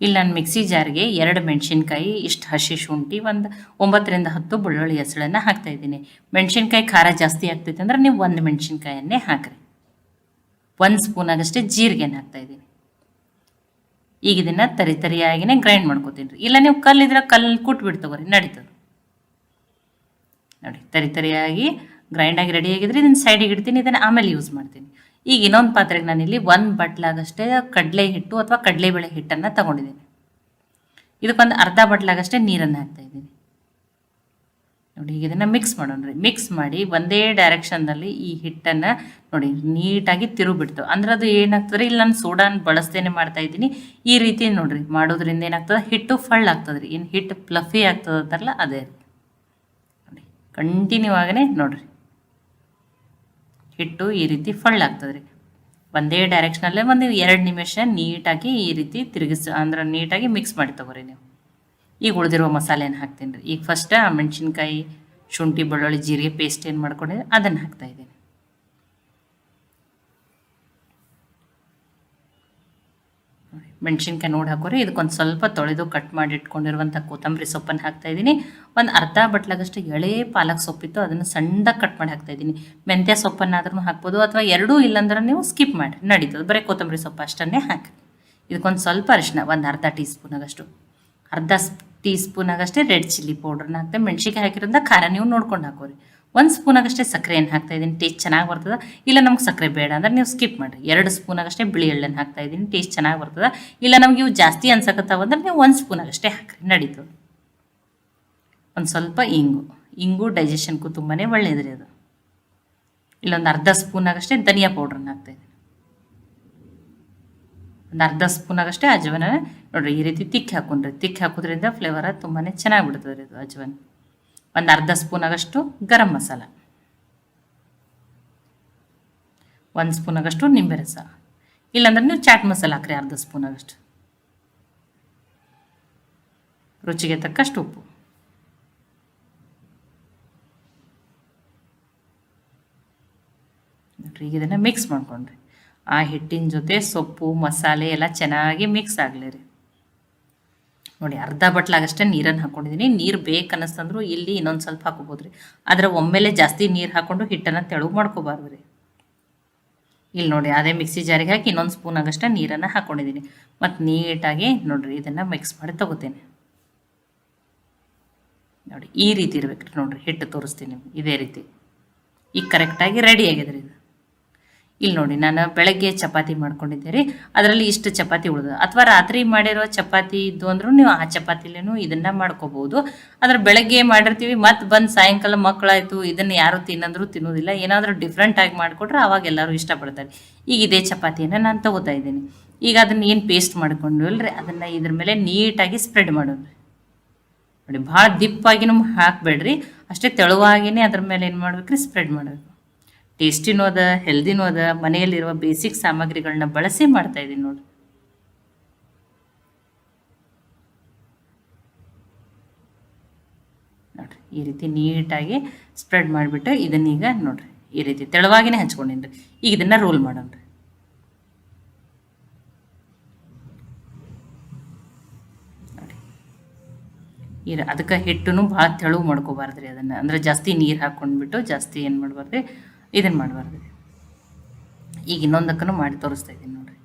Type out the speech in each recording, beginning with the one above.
ಇಲ್ಲಿ, ನಾನು ಮಿಕ್ಸಿ ಜಾರ್ಗೆ ಎರಡು ಮೆಣಸಿನ್ಕಾಯಿ, ಇಷ್ಟು ಹಸಿ ಶುಂಠಿ, ಒಂದು ಒಂಬತ್ತರಿಂದ ಹತ್ತು ಬೆಳ್ಳುಳ್ಳಿ ಹೆಸಳನ್ನು ಹಾಕ್ತಾ ಇದ್ದೀನಿ. ಮೆಣಸಿನ್ಕಾಯಿ ಖಾರ ಜಾಸ್ತಿ ಆಗ್ತೈತೆ ಅಂದ್ರೆ ನೀವು ಒಂದು ಮೆಣಸಿನ್ಕಾಯನ್ನೇ ಹಾಕ್ರಿ. ಒಂದು ಸ್ಪೂನ್ ಆಗಷ್ಟೇ ಹಾಕ್ತಾ ಇದ್ದೀನಿ. ಈಗ ಇದನ್ನು ತರಿ ತರಿಯಾಗಿನೇ ಗ್ರೈಂಡ್ ಮಾಡ್ಕೋತೀನಿ ರೀ. ಇಲ್ಲ, ನೀವು ಕಲ್ಲಿದ್ರೆ ಕಲ್ಲು ಕುಟ್ಬಿಟ್ಟು ತಗೋರಿ, ನಡೀತದೆ. ನೋಡಿ, ತರಿ ತರಿಯಾಗಿ ಗ್ರೈಂಡಾಗಿ ರೆಡಿ ಆಗಿದ್ರೆ ಇದನ್ನ ಸೈಡಿಗೆ ಇಡ್ತೀನಿ, ಇದನ್ನು ಆಮೇಲೆ ಯೂಸ್ ಮಾಡ್ತೀನಿ. ಈಗ ಇನ್ನೊಂದು ಪಾತ್ರೆಗೆ ನಾನಿಲ್ಲಿ ಒಂದು ಬಟ್ಲಾಗಷ್ಟೇ ಕಡಲೆ ಹಿಟ್ಟು ಅಥವಾ ಕಡಲೆಬೇಳೆ ಹಿಟ್ಟನ್ನು ತಗೊಂಡಿದ್ದೀನಿ. ಇದಕ್ಕೊಂದು ಅರ್ಧ ಬಟ್ಲಾಗಷ್ಟೇ ನೀರನ್ನು ಹಾಕ್ತಾ ಇದ್ದೀನಿ. ನೋಡಿ, ಈಗ ಇದನ್ನು ಮಿಕ್ಸ್ ಮಾಡೋಣ ರೀ. ಮಿಕ್ಸ್ ಮಾಡಿ ಒಂದೇ ಡೈರೆಕ್ಷನ್ನಲ್ಲಿ ಈ ಹಿಟ್ಟನ್ನು ನೋಡಿ, ನೀಟಾಗಿ ತಿರುಗಿಬಿಡ್ತು. ಅಂದ್ರೆ ಅದು ಏನಾಗ್ತದೆ ಇಲ್ಲಿ ನಾನು ಸೋಡಾನ ಬಳಸ್ತೇನೆ ಮಾಡ್ತಾ ಇದ್ದೀನಿ. ಈ ರೀತಿ ನೋಡಿರಿ, ಮಾಡೋದ್ರಿಂದ ಏನಾಗ್ತದೆ? ಹಿಟ್ಟು ಫಳ್ಳ ಆಗ್ತದೆ ರೀ. ಏನು ಹಿಟ್ಟು ಪ್ಲಫಿ ಆಗ್ತದೆ ಅಂತಾರಲ್ಲ, ಅದೇ ನೋಡಿ ಕಂಟಿನ್ಯೂ ಆಗನೆ ನೋಡ್ರಿ. ಹಿಟ್ಟು ಈ ರೀತಿ ಫಳ್ಳ ಆಗ್ತದೆ ರೀ ಒಂದೇ ಡೈರೆಕ್ಷನಲ್ಲೇ ಒಂದು ಎರಡು ನಿಮಿಷ ನೀಟಾಗಿ ಈ ರೀತಿ ತಿರುಗಿಸ್, ಅಂದ್ರೆ ನೀಟಾಗಿ ಮಿಕ್ಸ್ ಮಾಡಿ ತಗೋರಿ ನೀವು. ಈಗ ಉಳಿದಿರೋ ಮಸಾಲೆನ ಹಾಕ್ತೀನಿ ರೀ? ಈಗ ಫಸ್ಟ್ ಮೆಣಸಿನ್ಕಾಯಿ, ಶುಂಠಿ, ಬೆಳ್ಳುಳ್ಳಿ, ಜೀರಿಗೆ ಪೇಸ್ಟ್ ಏನು ಮಾಡ್ಕೊಂಡಿದ್ದೆ, ಅದನ್ನು ಹಾಕ್ತಾ ಇದ್ದೀನಿ ಮೆಣಸಿನ್ಕಾಯಿ ನೋಡಿ ಹಾಕೋರಿ. ಇದಕ್ಕೊಂದು ಸ್ವಲ್ಪ ತೊಳೆದು ಕಟ್ ಮಾಡಿ ಇಟ್ಕೊಂಡಿರುವಂಥ ಕೊತ್ತಂಬರಿ ಸೊಪ್ಪನ್ನು ಹಾಕ್ತಾ ಇದ್ದೀನಿ. ಒಂದು ಅರ್ಧ ಬಟ್ಲಾಗಷ್ಟು ಎಳೆ ಪಾಲಕ್ ಸೊಪ್ಪಿತ್ತು, ಅದನ್ನು ಸಣ್ಣದಾಗಿ ಕಟ್ ಮಾಡಿ ಹಾಕ್ತಾ ಇದ್ದೀನಿ. ಮೆಂತ್ಯ ಸೊಪ್ಪನ್ನಾದ್ರೂ ಹಾಕ್ಬೋದು, ಅಥವಾ ಎರಡೂ ಇಲ್ಲಾಂದ್ರೆ ನೀವು ಸ್ಕಿಪ್ ಮಾಡಿ ನಡೀತದೆ. ಬರೀ ಕೊತ್ತಂಬರಿ ಸೊಪ್ಪು ಅಷ್ಟನ್ನೇ ಹಾಕಿ ಇದಕ್ಕೊಂದು ಸ್ವಲ್ಪ ಅರಿಶಿನ ಒಂದು ಅರ್ಧ ಟೀ ಸ್ಪೂನಾಗಷ್ಟು ಅರ್ಧ ಟೀ ಸ್ಪೂನಾಗಷ್ಟೇ ರೆಡ್ ಚಿಲ್ಲಿ ಪೌಡ್ರನ್ನ ಹಾಕ್ತೆ ಮೆಣಸಿನ್ಕಾಯಿ ಹಾಕಿರೋದ್ರಿಂದ ಖಾರ ನೀವು ನೋಡ್ಕೊಂಡು ಹಾಕೋರಿ. ಒಂದು ಸ್ಪೂನಾಗಷ್ಟೇ ಸಕ್ಕರೆಯನ್ನು ಹಾಕ್ತಾ ಇದ್ದೀನಿ ಟೇಸ್ಟ್ ಚೆನ್ನಾಗಿ ಬರ್ತದೆ. ಇಲ್ಲ ನಮ್ಗೆ ಸಕ್ಕರೆ ಬೇಡ ಅಂದ್ರೆ ನೀವು ಸ್ಕಿಪ್ ಮಾಡಿರಿ. ಎರಡು ಸ್ಪೂನಾಗಷ್ಟೇ ಬಿಳಿ ಎಳ್ಳನ್ನು ಹಾಕ್ತಾ ಇದ್ದೀನಿ ಟೇಸ್ಟ್ ಚೆನ್ನಾಗಿ ಬರ್ತದೆ. ಇಲ್ಲ ನಮ್ಗೆ ಇವು ಜಾಸ್ತಿ ಅನ್ಸಕತ್ತಾವ ಅಂದ್ರೆ ನೀವು ಒಂದು ಸ್ಪೂನಾಗಷ್ಟೇ ಹಾಕ್ರಿ ನಡೀತದೆ ಒಂದು ಸ್ವಲ್ಪ ಇಂಗು. ಇಂಗು ಡೈಜೆಷನ್ಗೂ ತುಂಬಾ ಒಳ್ಳೆಯದ್ರಿ ಅದು. ಇಲ್ಲೊಂದು ಅರ್ಧ ಸ್ಪೂನಾಗಷ್ಟೇ ಧನಿಯಾ ಪೌಡ್ರನ್ನ ಹಾಕ್ತಾ ಇದ್ದೀನಿ. ಒಂದು ಅರ್ಧ ಸ್ಪೂನಾಗಷ್ಟೇ ಅಜವನ, ನೋಡ್ರಿ ಈ ರೀತಿ ತಿಕ್ಕಿ ಹಾಕೊಂಡ್ರಿ. ತಿಕ್ಕಿ ಹಾಕೋದ್ರಿಂದ ಫ್ಲೇವರ ತುಂಬಾ ಚೆನ್ನಾಗಿ ಬಿಡ್ತದೆ ಇದು ಅಜವನ್. ಒಂದು ಅರ್ಧ ಸ್ಪೂನಾಗಷ್ಟು ಗರಂ ಮಸಾಲ. ಒಂದು ಸ್ಪೂನಾಗಷ್ಟು ನಿಂಬೆ ರಸ. ಇಲ್ಲಾಂದ್ರೆ ನೀವು ಚಾಟ್ ಮಸಾಲ ಹಾಕ್ರಿ ಅರ್ಧ ಸ್ಪೂನ್ ಆಗಷ್ಟು ರುಚಿಗೆ ತಕ್ಕಷ್ಟು ಉಪ್ಪು. ಈಗ ಇದನ್ನು ಮಿಕ್ಸ್ ಮಾಡ್ಕೊಂಡ್ರಿ. ಆ ಹಿಟ್ಟಿನ ಜೊತೆ ಸೊಪ್ಪು, ಮಸಾಲೆ ಎಲ್ಲ ಚೆನ್ನಾಗಿ ಮಿಕ್ಸ್ ಆಗಲಿ ರೀ. ನೋಡಿ, ಅರ್ಧ ಬಟ್ಲಾಗಷ್ಟೇ ನೀರನ್ನು ಹಾಕೊಂಡಿದ್ದೀನಿ ನೀರು ಬೇಕು ಅನ್ನಿಸ್ತಂದ್ರು ಇಲ್ಲಿ ಇನ್ನೊಂದು ಸ್ವಲ್ಪ ಹಾಕೋಬೋದು ರೀ ಆದರೆ ಒಮ್ಮೆಲೆ ಜಾಸ್ತಿ ನೀರು ಹಾಕ್ಕೊಂಡು ಹಿಟ್ಟನ್ನು ತೆಳು ಮಾಡ್ಕೋಬಾರ್ದು ರೀ. ಇಲ್ಲಿ ನೋಡಿ, ಅದೇ ಮಿಕ್ಸಿ ಜಾರಿಗೆ ಹಾಕಿ ಇನ್ನೊಂದು ಸ್ಪೂನ್ ಆಗಷ್ಟೇ ನೀರನ್ನು ಹಾಕ್ಕೊಂಡಿದ್ದೀನಿ ಮತ್ತು ನೀಟಾಗಿ ನೋಡಿರಿ, ಇದನ್ನು ಮಿಕ್ಸ್ ಮಾಡಿ ತಗೋತೀನಿ. ನೋಡಿ, ಈ ರೀತಿ ಇರ್ಬೇಕು ನೋಡಿರಿ, ಹಿಟ್ಟು ತೋರಿಸ್ತೀನಿ ಇದೇ ರೀತಿ. ಈಗ ಕರೆಕ್ಟಾಗಿ ರೆಡಿ ಆಗಿದೆ ರೀ ಇದು. ಇಲ್ಲಿ ನೋಡಿ, ನಾನು ಬೆಳಗ್ಗೆ ಚಪಾತಿ ಮಾಡ್ಕೊಂಡಿದ್ದೆ ರೀ ಅದರಲ್ಲಿ ಇಷ್ಟು ಚಪಾತಿ ಉಳಿದ, ಅಥವಾ ರಾತ್ರಿ ಮಾಡಿರೋ ಚಪಾತಿ ಇದ್ದು ಅಂದ್ರೂ ನೀವು ಆ ಚಪಾತಿಲೇನು ಇದನ್ನ ಮಾಡ್ಕೋಬಹುದು ಆದ್ರೆ ಬೆಳಗ್ಗೆ ಮಾಡಿರ್ತೀವಿ, ಮತ್ತೆ ಬಂದು ಸಾಯಂಕಾಲ ಮಕ್ಕಳಾಯ್ತು ಇದನ್ನ ಯಾರು ತಿನ್ನಂದ್ರು ತಿನ್ನೋದಿಲ್ಲ. ಏನಾದರೂ ಡಿಫ್ರೆಂಟಾಗಿ ಮಾಡಿಕೊಟ್ರೆ ಅವಾಗ ಎಲ್ಲರೂ ಇಷ್ಟಪಡ್ತಾರೆ. ಈಗ ಇದೇ ಚಪಾತಿಯನ್ನು ನಾನು ತಗೋತಾ ಇದ್ದೀನಿ. ಈಗ ಅದನ್ನ ಏನು ಪೇಸ್ಟ್ ಮಾಡ್ಕೊಂಡ್ವಲ್ರಿ? ಅದನ್ನ ಇದ್ರ ಮೇಲೆ ನೀಟಾಗಿ ಸ್ಪ್ರೆಡ್ ಮಾಡೋಣ. ನೋಡಿ, ಭಾಳ ದಿಪ್ಪಾಗಿನೂ ಹಾಕಬೇಡ್ರಿ. ಅಷ್ಟೇ ತೆಳುವಾಗಿನೇ ಅದ್ರ ಮೇಲೆ ಏನು ಮಾಡ್ಬೇಕ್ರಿ? ಸ್ಪ್ರೆಡ್ ಮಾಡಬೇಕು ಟೇಸ್ಟಿನೂ ಅದ ಹೆಲ್ದಿನೂ ಅದ, ಮನೆಯಲ್ಲಿರುವ ಬೇಸಿಕ್ ಸಾಮಗ್ರಿಗಳನ್ನ ಬಳಸಿ ಮಾಡ್ತಾ ಇದ್ದೀನಿ ನೋಡಿ. ನೋಡ್ರಿ, ಈ ರೀತಿ ನೀಟಾಗಿ ಸ್ಪ್ರೆಡ್ ಮಾಡಿಬಿಟ್ಟು ಇದನ್ನೀಗ ನೋಡ್ರಿ, ಈ ರೀತಿ ತೆಳುವಾಗಿನೇ ಹಂಚ್ಕೊಂಡಿನ್ರಿ. ಈಗ ಇದನ್ನ ರೋಲ್ ಮಾಡೋಣ್ರಿ ನೋಡಿ ಇರ ಅದಕ್ಕೆ ಹಿಟ್ಟನ್ನು ಭಾಳ ತೆಳು ಮಾಡ್ಕೋಬಾರ್ದು ರೀ ಅದನ್ನು. ಅಂದರೆ ಜಾಸ್ತಿ ನೀರು ಹಾಕ್ಕೊಂಡ್ಬಿಟ್ಟು ಜಾಸ್ತಿ ಏನು ಮಾಡಬಾರ್ದು ಇದನ್ನು ಮಾಡಬಾರ್ದು. ಈಗ ಇನ್ನೊಂದಕ್ಕೂ ಮಾಡಿ ತೋರಿಸ್ತಾ ಇದ್ದೀನಿ ನೋಡಿರಿ.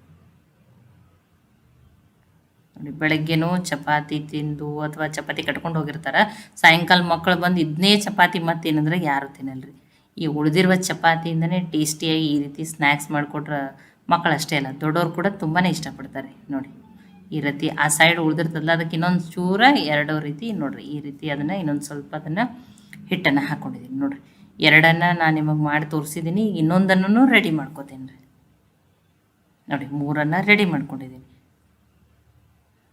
ನೋಡಿ, ಬೆಳಗ್ಗೆನೂ ಚಪಾತಿ ತಿಂದು ಅಥವಾ ಚಪಾತಿ ಕಟ್ಕೊಂಡು ಹೋಗಿರ್ತಾರೆ, ಸಾಯಂಕಾಲ ಮಕ್ಕಳು ಬಂದು ಇದನ್ನೇ ಚಪಾತಿ ಮತ್ತೆ ಏನಂದ್ರೆ ಯಾರು ತಿನ್ನಲ್ರಿ. ಈ ಉಳಿದಿರುವ ಚಪಾತಿಯಿಂದನೇ ಟೇಸ್ಟಿಯಾಗಿ ಈ ರೀತಿ ಸ್ನ್ಯಾಕ್ಸ್ ಮಾಡಿಕೊಟ್ರೆ ಮಕ್ಕಳು ಅಷ್ಟೇ ಅಲ್ಲ, ದೊಡ್ಡವ್ರು ಕೂಡ ತುಂಬಾ ಇಷ್ಟಪಡ್ತಾರೆ ನೋಡಿ. ಈ ರೀತಿ ಆ ಸೈಡ್ ಉಳಿದಿರ್ತದಲ್ಲ, ಅದಕ್ಕೆ ಇನ್ನೊಂದು ಚೂರ ಎರಡೋ ರೀತಿ ನೋಡಿರಿ, ಈ ರೀತಿ ಅದನ್ನು ಇನ್ನೊಂದು ಸ್ವಲ್ಪ ಅದನ್ನು ಹಿಟ್ಟನ್ನು ಹಾಕ್ಕೊಂಡಿದ್ದೀನಿ ನೋಡಿರಿ. ಎರಡನ್ನು ನಾನು ನಿಮಗೆ ಮಾಡಿ ತೋರಿಸಿದ್ದೀನಿ ಇನ್ನೊಂದನ್ನು ರೆಡಿ ಮಾಡ್ಕೋತೀನಿ ರೀ. ನೋಡಿ, ಮೂರನ್ನು ರೆಡಿ ಮಾಡ್ಕೊಂಡಿದ್ದೀನಿ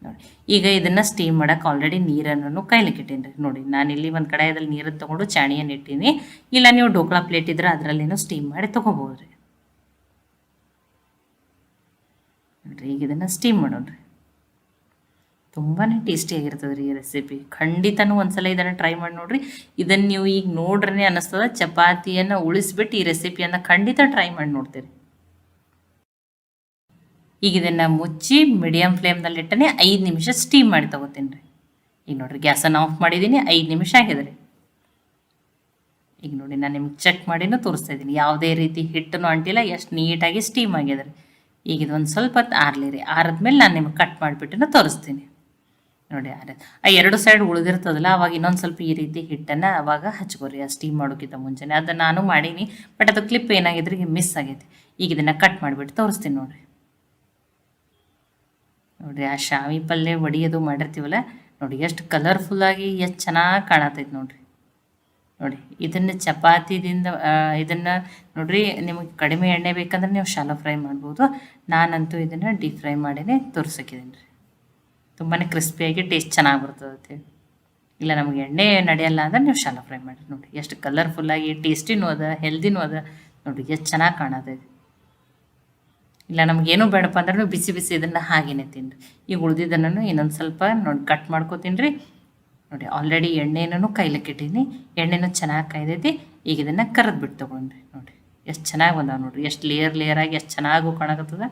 ನೋಡಿ, ಈಗ ಇದನ್ನು ಸ್ಟೀಮ್ ಮಾಡೋಕೆ ಆಲ್ರೆಡಿ ನೀರನ್ನು ಕೈಲಿಕ್ಕೆ ಇಟ್ಟೀನಿ ರೀ. ನೋಡಿ, ನಾನು ಇಲ್ಲಿ ಒಂದು ಕಡಾಯದಲ್ಲಿ ನೀರನ್ನು ತೊಗೊಂಡು ಚಾಣಿಯನ್ನು ಇಟ್ಟೀನಿ. ಇಲ್ಲ ನೀವು ಡೋಕ್ಲಾ ಪ್ಲೇಟ್ ಇದ್ರೆ ಅದರಲ್ಲೇನೋ ಸ್ಟೀಮ್ ಮಾಡಿ ತೊಗೋಬೋದು ರೀ ನೋಡಿರಿ, ಈಗ ಇದನ್ನು ಸ್ಟೀಮ್ ಮಾಡೋಣ ರೀ ತುಂಬಾ ಟೇಸ್ಟಿಯಾಗಿರ್ತದೆ ರೀ ಈ ರೆಸಿಪಿ ಖಂಡಿತನೂ ಒಂದ್ಸಲ ಇದನ್ನು ಟ್ರೈ ಮಾಡಿ ನೋಡ್ರಿ. ಇದನ್ನು ನೀವು ಈಗ ನೋಡ್ರೇ ಅನ್ನಿಸ್ತದ ಚಪಾತಿಯನ್ನು ಉಳಿಸ್ಬಿಟ್ಟು ಈ ರೆಸಿಪಿಯನ್ನು ಖಂಡಿತ ಟ್ರೈ ಮಾಡಿ ನೋಡ್ತೀರಿ. ಈಗ ಇದನ್ನು ಮುಚ್ಚಿ ಮೀಡಿಯಮ್ ಫ್ಲೇಮ್ನಲ್ಲಿ ಇಟ್ಟನೆ ಐದು ನಿಮಿಷ ಸ್ಟೀಮ್ ಮಾಡಿ ತಗೋತೀನಿ ರೀ. ಈಗ ನೋಡಿರಿ ಗ್ಯಾಸನ್ನು ಆಫ್ ಮಾಡಿದ್ದೀನಿ ಐದು ನಿಮಿಷ ಆಗಿದೆ ಈಗ ನೋಡಿ, ನಾನು ನಿಮ್ಗೆ ಚೆಕ್ ಮಾಡಿನೂ ತೋರಿಸ್ತಾ ಇದ್ದೀನಿ ಯಾವುದೇ ರೀತಿ ಹಿಟ್ಟನ್ನು ಅಂಟಿಲ್ಲ, ಎಷ್ಟು ನೀಟಾಗಿ ಸ್ಟೀಮ್ ಆಗಿದೆ ಈಗ ಇದೊಂದು ಸ್ವಲ್ಪ ಹೊತ್ತು ಆರಲಿ ರೀ. ಆರಿದ್ಮೇಲೆ ನಾನು ನಿಮ್ಗೆ ಕಟ್ ಮಾಡಿಬಿಟ್ಟು ತೋರಿಸ್ತೀನಿ. ನೋಡಿ ಆ ಆ ಎರಡು ಸೈಡ್ ಉಳಿದಿರ್ತದಲ್ಲ, ಅವಾಗ ಇನ್ನೊಂದು ಸ್ವಲ್ಪ ಈ ರೀತಿ ಹಿಟ್ಟನ್ನು ಅವಾಗ ಹಚ್ಕೋರಿ, ಆ ಸ್ಟೀಮ್ ಮಾಡೋಕ್ಕಿಂತ ಮುಂಚೆನೆ. ಅದು ನಾನು ಮಾಡೀನಿ ಬಟ್ ಅದು ಕ್ಲಿಪ್ ಏನಾಗಿದ್ರೆ ಮಿಸ್ ಆಗೈತಿ. ಈಗ ಇದನ್ನು ಕಟ್ ಮಾಡಿಬಿಟ್ಟು ತೋರಿಸ್ತೀನಿ ನೋಡಿರಿ. ನೋಡಿರಿ, ಆ ಶಾವಿ ಪಲ್ಯ ಒಡಿಯೋದು ಮಾಡಿರ್ತೀವಲ್ಲ, ನೋಡಿ ಎಷ್ಟು ಕಲರ್ಫುಲ್ಲಾಗಿ ಎಷ್ಟು ಚೆನ್ನಾಗಿ ಕಾಣತೈತೆ ನೋಡಿರಿ. ನೋಡಿ, ಇದನ್ನು ಚಪಾತಿದಿಂದ ಇದನ್ನು ನೋಡಿರಿ, ನಿಮಗೆ ಕಡಿಮೆ ಎಣ್ಣೆ ಬೇಕಂದ್ರೆ ನೀವು ಶಾಲೋ ಫ್ರೈ ಮಾಡ್ಬೋದು. ನಾನಂತೂ ಇದನ್ನು ಡೀಪ್ ಫ್ರೈ ಮಾಡಿನೇ ತೋರಿಸಕ್ಕಿದ್ದೀನಿ ರೀ ತುಂಬಾ ಕ್ರಿಸ್ಪಿಯಾಗಿ ಟೇಸ್ಟ್ ಚೆನ್ನಾಗಿ ಬರ್ತದೆ ಇಲ್ಲ, ನಮಗೆ ಎಣ್ಣೆ ನಡೆಯಲ್ಲ ಅಂದ್ರೆ ನೀವು ಶಾಲಾ ಫ್ರೈ ಮಾಡಿ ನೋಡಿ. ಎಷ್ಟು ಕಲರ್ಫುಲ್ಲಾಗಿ ಟೇಸ್ಟಿನೂ ಅದ ಹೆಲ್ದಿನೂ ಅದ. ನೋಡಿ, ಎಷ್ಟು ಚೆನ್ನಾಗಿ ಕಾಣತೈತೆ. ಇಲ್ಲ ನಮಗೇನು ಬೇಡಪ್ಪ ಅಂದ್ರೆ ಬಿಸಿ ಬಿಸಿ ಇದನ್ನು ಹಾಗೇನೆ ತಿನ್ರಿ. ಈಗ ಉಳಿದಿದ್ದನ್ನು ಇನ್ನೊಂದು ಸ್ವಲ್ಪ ನೋಡಿ ಕಟ್ ಮಾಡ್ಕೋತೀನಿ ನೋಡಿ ಆಲ್ರೆಡಿ ಎಣ್ಣೆನೂ ಕೈಲಕ್ಕೆ ಇಟ್ಟೀನಿ ಎಣ್ಣೆನೂ ಚೆನ್ನಾಗಿ ಕಾಯ್ದೈತಿ. ಈಗ ಇದನ್ನು ಕರೆದು ಬಿಟ್ಟು ತೊಗೊಂಡ್ರಿ ನೋಡಿ. ಎಷ್ಟು ಚೆನ್ನಾಗಿ ಬಂದಾವೆ ನೋಡಿರಿ. ಎಷ್ಟು ಲೇಯರ್ ಲೇಯರ್ ಆಗಿ ಎಷ್ಟು ಚೆನ್ನಾಗೂ ಕಾಣಕತ್ತದ.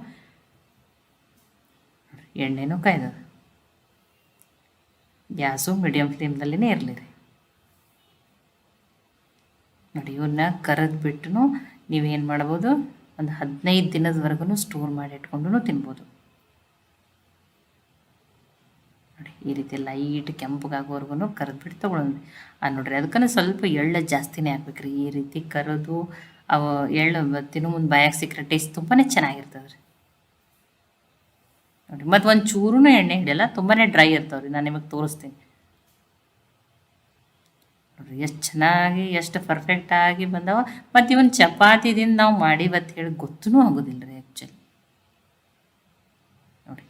ಎಣ್ಣೆನೂ ಕಾಯ್ದದ. ಗ್ಯಾಸು ಮೀಡಿಯಮ್ ಫ್ಲೇಮ್ದಲ್ಲಿನೇ ಇರಲಿ ರೀ. ನೋಡಿ ಇವನ್ನ ಕರೆದ್ಬಿಟ್ಟು ನೀವೇನು ಮಾಡ್ಬೋದು? ಒಂದು ಹದಿನೈದು ದಿನದವರೆಗೂ ಸ್ಟೋರ್ ಮಾಡಿ ಇಟ್ಕೊಂಡು ತಿನ್ಬೋದು. ನೋಡಿ, ಈ ರೀತಿ ಲೈಟ್ ಕೆಂಪಗಾಗೋವರೆಗೂ ಕರೆದ್ಬಿಟ್ಟು ತೊಗೊಳೋದು ಆ ನೋಡ್ರಿ ಅದಕ್ಕೂ ಸ್ವಲ್ಪ ಎಳ್ಳು ಜಾಸ್ತಿನೇ ಹಾಕ್ಬೇಕ್ರಿ. ಈ ರೀತಿ ಕರೆದು ಅವು ಎಳ್ಳು ತಿನ್ನು ಮುಂದೆ ಬಾಯಾಗ ಸಿಕ್ಕರೆ ಟೇಸ್ಟ್ ತುಂಬಾ ಚೆನ್ನಾಗಿರ್ತದೆ ರೀ ನೋಡಿ, ಮತ್ತು ಒಂದು ಚೂರೂ ಎಣ್ಣೆ ಹಿಡಿಯಲ್ಲ ತುಂಬಾ ಡ್ರೈ ಇರ್ತಾವೆ ರೀ ನಾನು ನಿಮಗೆ ತೋರಿಸ್ತೀನಿ. ನೋಡ್ರಿ ಎಷ್ಟು ಚೆನ್ನಾಗಿ, ಎಷ್ಟು ಪರ್ಫೆಕ್ಟಾಗಿ ಬಂದವ. ಮತ್ತು ಇವನ್ ಚಪಾತಿದಿಂದ ನಾವು ಮಾಡಿ ಬತ್ ಹೇಳಿ ಗೊತ್ತೂ ಆಗೋದಿಲ್ಲ ರೀ ಆ್ಯಕ್ಚುಲಿ ನೋಡಿ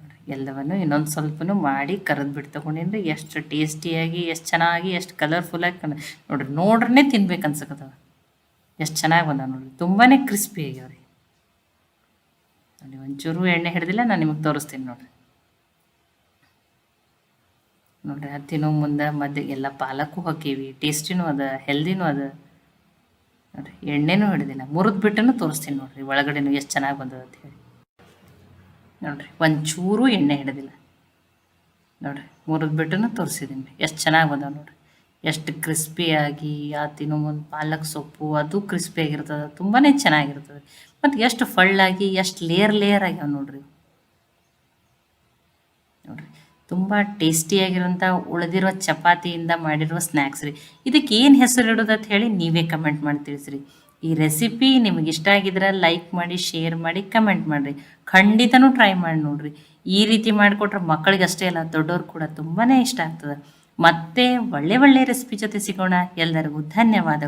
ನೋಡ್ರಿ ಎಲ್ಲವನ್ನು ಇನ್ನೊಂದು ಸ್ವಲ್ಪನೂ ಮಾಡಿ ಕರೆದು ಬಿಟ್ಟು ತೊಗೊಂಡಿನ್ರಿ, ಎಷ್ಟು ಟೇಸ್ಟಿಯಾಗಿ ಎಷ್ಟು ಚೆನ್ನಾಗಿ, ಎಷ್ಟು ಕಲರ್ಫುಲ್ಲಾಗಿ ಕಣ ನೋಡ್ರಿ ನೋಡ್ರೇ ತಿನ್ಬೇಕು ಅನ್ಸಕತ್ತವ ಎಷ್ಟು ಚೆನ್ನಾಗಿ ಬಂದಾವ ನೋಡ್ರಿ ತುಂಬಾ ಕ್ರಿಸ್ಪಿ ಆಗ್ಯಾವ ರೀ ನೋಡಿ ಒಂಚೂರು ಎಣ್ಣೆ ಹಿಡ್ದಿಲ್ಲ, ನಾನು ನಿಮಗೆ ತೋರಿಸ್ತೀನಿ ನೋಡ್ರಿ. ನೋಡ್ರಿ ಹತ್ತಿನೂ ಮುಂದೆ, ಮಧ್ಯೆ ಎಲ್ಲ ಪಾಲಕ್ಕೂ ಹಾಕೀವಿ, ಟೇಸ್ಟಿನೂ ಅದ, ಹೆಲ್ದಿನೂ ಅದ. ನೋಡ್ರಿ, ಎಣ್ಣೆನೂ ಹಿಡ್ದಿಲ್ಲ, ಮುರಿದು ಬಿಟ್ಟನು ತೋರಿಸ್ತೀನಿ ನೋಡ್ರಿ, ಒಳಗಡೆನೂ ಎಷ್ಟು ಚೆನ್ನಾಗಿ ಬಂದದ ಅಂತ ಹೇಳಿ. ನೋಡ್ರಿ, ಒಂಚೂರು ಎಣ್ಣೆ ಹಿಡ್ದಿಲ್ಲ. ನೋಡ್ರಿ, ಮುರಿದು ಬಿಟ್ಟನು ತೋರಿಸಿದ್ದೀನಿ ಎಷ್ಟು ಚೆನ್ನಾಗಿ ಬಂದವ ನೋಡ್ರಿ. ಎಷ್ಟು ಕ್ರಿಸ್ಪಿಯಾಗಿ ಆ ತಿನ್ನೋ ಒಂದು ಪಾಲಕ್ ಸೊಪ್ಪು, ಅದು ಕ್ರಿಸ್ಪಿಯಾಗಿರ್ತದೆ ತುಂಬಾ ಚೆನ್ನಾಗಿರ್ತದೆ. ಮತ್ತು ಎಷ್ಟು ಫಳ್ಳಾಗಿ ಎಷ್ಟು ಲೇಯರ್ ಲೇಯರ್ ಆಗ್ಯಾವ ನೋಡ್ರಿ. ನೋಡ್ರಿ, ತುಂಬ ಟೇಸ್ಟಿಯಾಗಿರೋಂಥ ಉಳಿದಿರೋ ಚಪಾತಿಯಿಂದ ಮಾಡಿರೋ ಸ್ನ್ಯಾಕ್ಸ್ ರೀ. ಇದಕ್ಕೆ ಏನು ಹೆಸರು ಇಡೋದು ಹೇಳಿ ನೀವೇ ಕಮೆಂಟ್ ಮಾಡಿ ತಿಳಿಸ್ರಿ. ಈ ರೆಸಿಪಿ ನಿಮಗೆ ಇಷ್ಟ ಆಗಿದ್ರೆ ಲೈಕ್ ಮಾಡಿ ಶೇರ್ ಮಾಡಿ ಕಮೆಂಟ್ ಮಾಡಿರಿ. ಖಂಡಿತನೂ ಟ್ರೈ ಮಾಡಿ ನೋಡ್ರಿ. ಈ ರೀತಿ ಮಾಡಿಕೊಟ್ರೆ ಮಕ್ಕಳಿಗೆ ಅಷ್ಟೇ ಅಲ್ಲ ದೊಡ್ಡವ್ರು ಕೂಡ ತುಂಬಾ ಇಷ್ಟ ಆಗ್ತದೆ. ಮತ್ತೆ ಒಳ್ಳೆ ಒಳ್ಳೆ ರೆಸಿಪಿ ಜೊತೆ ಸಿಗೋಣ. ಎಲ್ಲರಿಗೂ ಧನ್ಯವಾದ